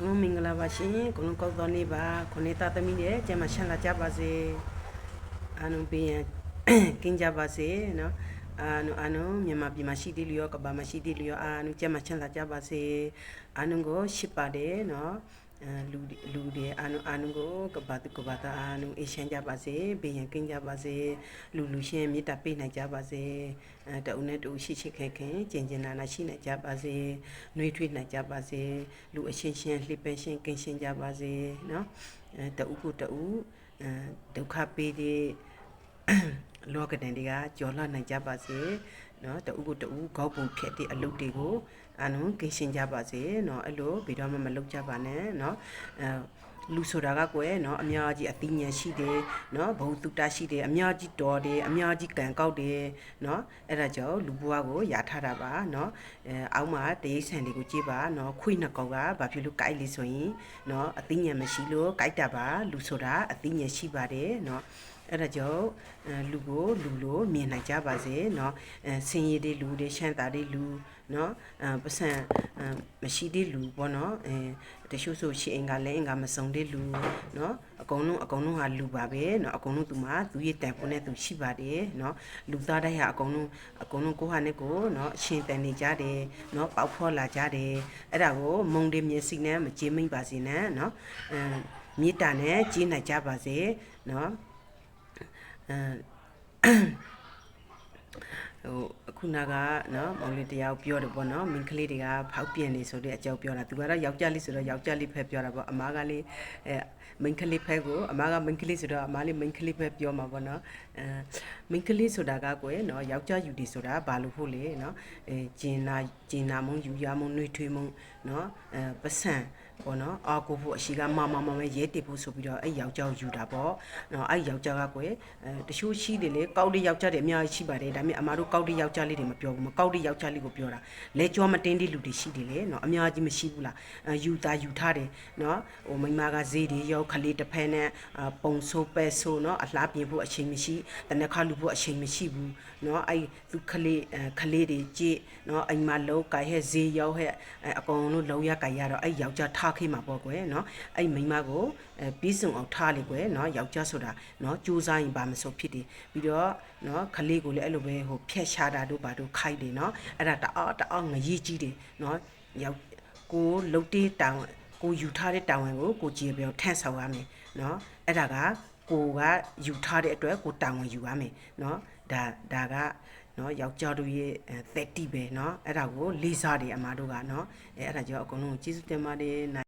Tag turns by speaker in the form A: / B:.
A: ကလုံးမင်္ဂလာပါရှင်ကလုံးကောက်တော်နေ့ပါခုနေသားသမီးရဲ့ကျမရှန်လာကြပါစေအာနုပေးရင်ကင်းကြပါစေနော်အာနုအာနုမြန်မာပြည်မှာရှိသေးလျောကဘာမှာရှိသေးလျောအာနုကျမချမ်းသာကြပါစေအာနုကိုရှစ်ပါတယ်နော်အဲ လူလူတွေအာနုအာနုကိုကဘာတကဘာတာအာနုအေရှန်ကြပါစေဘေးရန်ကင်းကြပါစေလူလူရှင်မေတ္တာပေးနိုင်ကြပါစေအဲတအုပ်နဲ့တူရှိရှိခဲခဲကျင်ကျင်နာနာရှိနိုင်ကြပါစေနှွေးထွေးနိုင်ကြပါစေလူအရှင်ရှင်လှိပဲရှင်ကင်းရှင်းကြပါစေနော်အဲတအုပ်ကိုတအုပ်အဲဒုက္ခပေးတဲ့ လောကဒန်တွေကကြော်လွှတ်နိုင်ကြပါစေနော်တူကိုတူခေါက်ပုံဖြတ်တဲ့အလုပ်တွေကိုအလုံးကိရှင်ကြပါစေနော်အဲ့လိုဘယ်တော့မှမလုပ်ကြပါနဲ့နော်အဲလူဆိုတာကကွယ်နော်အများကြီးအသိဉာဏ်ရှိတယ်နော်ဘုံတုတရှိတယ်အများကြီးတော်တယ်အများကြီးကံကောက်တယ်နော်အဲ့ဒါကြောင့်လူဘွားကိုယာထတာပါနော်အဲအောက်မှာတရိတ်ဆန်တွေကိုကြည့်ပါနော်ခွိနှစ်ကောင်ကဘာဖြစ်လို့ကြိုက်လေဆိုရင်နော်အသိဉာဏ်မရှိလို့ကြိုက်တာပါလူဆိုတာအသိဉာဏ်ရှိပါတယ်နော် အဲ့ဒါကြောင့်အဲလူကိုလူလိုမြင်နိုင်ကြပါစေเนาะအဲဆင်းရဲတဲ့လူတွေရှမ်းတာတဲ့လူเนาะအဲပစံအဲမရှိတဲ့လူပေါ့เนาะအဲတချို့ဆိုရှိအင်္ဂါလဲအင်္ဂါမစုံတဲ့လူเนาะအကုန်လုံးအကုန်လုံးဟာလူပါပဲเนาะအကုန်လုံးသူမှာသူရဲ့တန်ဖိုးနဲ့သူရှိပါတယ်เนาะလူသားတိုင်းဟာအကုန်လုံးအကုန်လုံးကိုဟာနဲ့ကိုเนาะအရှင်တန်နေကြတယ်เนาะပေါက်ဖော်လာကြတယ်အဲ့ဒါကိုမုံတဲ့မျက်စိနဲ့မကြေးမိတ်ပါစေနဲ့เนาะအဲမေတ္တာနဲ့ကြီးနိုင်ကြပါစေเนาะ အဲဟိုအခုနကနော်မောင်လေးတယောက်ပြောတယ်ပေါ့နော်မင်းကလေးတွေကဖောက်ပြန်နေဆိုတဲ့အကြောင်းပြောတာသူကတော့ယောက်ျားလေးဆိုတော့ယောက်ျားလေးဖက်ပြောတာပေါ့အမားကလေးအဲမင်းကလေးဖက်ကိုအမားကမင်းကလေးဆိုတော့အမားလေးမင်းကလေးဖက်ပြောမှာပေါ့နော်အဲမင်းကလေးဆိုတာကကွယ်နော်ယောက်ျားယူဒီဆိုတာဘာလို့ဖို့လေနော်အဲဂျင်နာဂျင်နာမုံယူရမုံနှွေးထွေးမုံနော်အဲပစံ ပေါ့နော်အာကိုဖို့အရှိကမမမမရဲတည်ဖို့ဆိုပြီးတော့အဲ့ယောက်ျားကိုယူတာပေါ့နော်အဲ့ယောက်ျားကကွယ်အဲတချို့ရှိတယ်လေကောက်တဲ့ယောက်ျားတွေအများကြီးရှိပါတယ်ဒါပေမဲ့အမားတို့ကောက်တဲ့ယောက်ျားလေးတွေမပြောဘူးမကောက်တဲ့ယောက်ျားလေးကိုပြောတာလဲကြောမတင်းတဲ့လူတွေရှိတယ်လေနော်အများကြီးမရှိဘူးလားအဲယူတာယူထားတယ်နော်ဟိုမိမကဈေးတွေရောက်ခလေးတစ်ဖက်နဲ့အာပုံဆိုးပဲဆိုးနော်အလှပြင်ဖို့အချိန်မရှိတနခါလူဖို့အချိန်မရှိဘူးနော်အဲ့သူခလေးအဲခလေးတွေကြည့်နော်အိမ်မှာလုံးကြိုက်ဟဲ့ဈေးရောက်ဟဲ့အဲအကုန်လုံးလုံးရကြိုက်ရတော့အဲ့ယောက်ျားထားခေးမှာပေါ့ကွယ်နော်အဲ့မိမကိုအဲပြီးစုံအောင်ထားလေကွယ်နော်ယောက်ျားဆိုတာနော်ကြိုးစားရင်ဘာမဆိုဖြစ်တယ်ပြီးတော့နော်ခလေးကိုလည်းအဲ့လိုပဲဟိုဖြက်ရှာတာတို့ဘာတို့ခိုက်တယ်နော်အဲ့ဒါတအားတအားငရေးကြီးတယ်နော်ယောက်ကိုလုတ်တေးတောင်ကိုယူထားတဲ့တာဝန်ကိုကိုကြည်ပြောထန့်ဆောင်ရမယ်နော်အဲ့ဒါကကိုကယူထားတဲ့အတွက်ကိုတာဝန်ယူရမယ်နော်ဒါဒါက နော်ယောက်ျားတို့ရဲ့30ပဲနော်အဲ့ဒါကိုလေးစားတယ်အမတို့ကနော်အဲအဲ့ဒါကြောင့်အကုန်လုံးကျေးဇူးတင်ပါတယ်